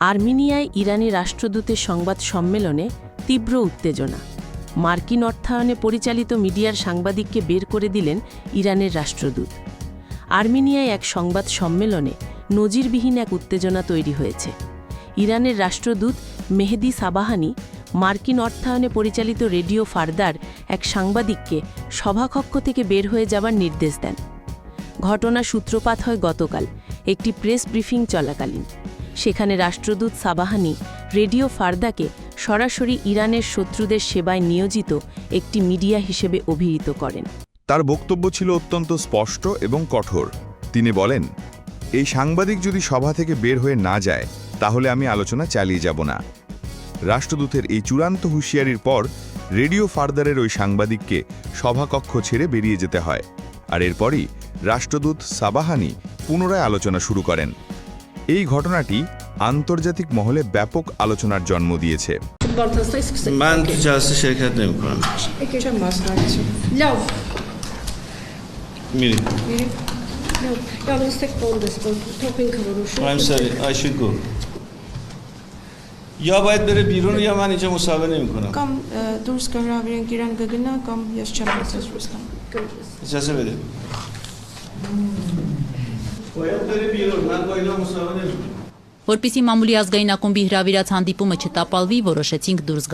আর্মেনিয়ায় ইরানি রাষ্ট্রদূতের সংবাদ সম্মেলনে তীব্র উত্তেজনা। মার্কিন অর্থায়নে পরিচালিত মিডিয়ার সাংবাদিককে বের করে দিলেন ইরানের রাষ্ট্রদূত। আর্মেনিয়ায় এক সংবাদ সম্মেলনে নজিরবিহীন এক উত্তেজনা তৈরি হয়েছে। ইরানের রাষ্ট্রদূত মেহেদি সাবাহানি মার্কিন অর্থায়নে পরিচালিত রেডিও ফারদার এক সাংবাদিককে সভাকক্ষ থেকে বের হয়ে যাবার নির্দেশ দেন। ঘটনা সূত্রপাত হয় গতকাল। একটি প্রেস ব্রিফিং চলাকালীন। সেখানে রাষ্ট্রদূত সাবাহানি, রেডিও ফারদাকে সরাসরি ইরানের শত্রুদের সেবায় নিয়োজিত একটি মিডিয়া হিসেবে অভিহিত করেন। তার বক্তব্য ছিল অত্যন্ত স্পষ্ট এবং কঠোর। তিনি বলেন, এই সাংবাদিক যদি সভা থেকে বের হয়ে না যায়, তাহলে আমি আলোচনা চালিয়ে যাব না। রাষ্ট্রদূতের এই চূড়ান্ত হুঁশিয়ারির পর রেডিও ফার্দারের ওই সাংবাদিককে সভাকক্ষ ছেড়ে বেরিয়ে যেতে হয়। আর এরপরই রাষ্ট্রদূত সাবাহানি পুনরায় আলোচনা শুরু করেন। এই ঘটনাটি আন্তর্জাতিক মহলে ব্যাপক আলোচনার জন্ম দিয়েছে یا باید بره بیرون یا من اینجا مصاحبه نمیکنم کام دورس کام را بیرون گیرن گگنا کام یاش چم اجازه بده Որպիսի մամուլի ազգային ակումբի հրավիրած հանդիպումը չտապալվի, որոշեցինք դուրս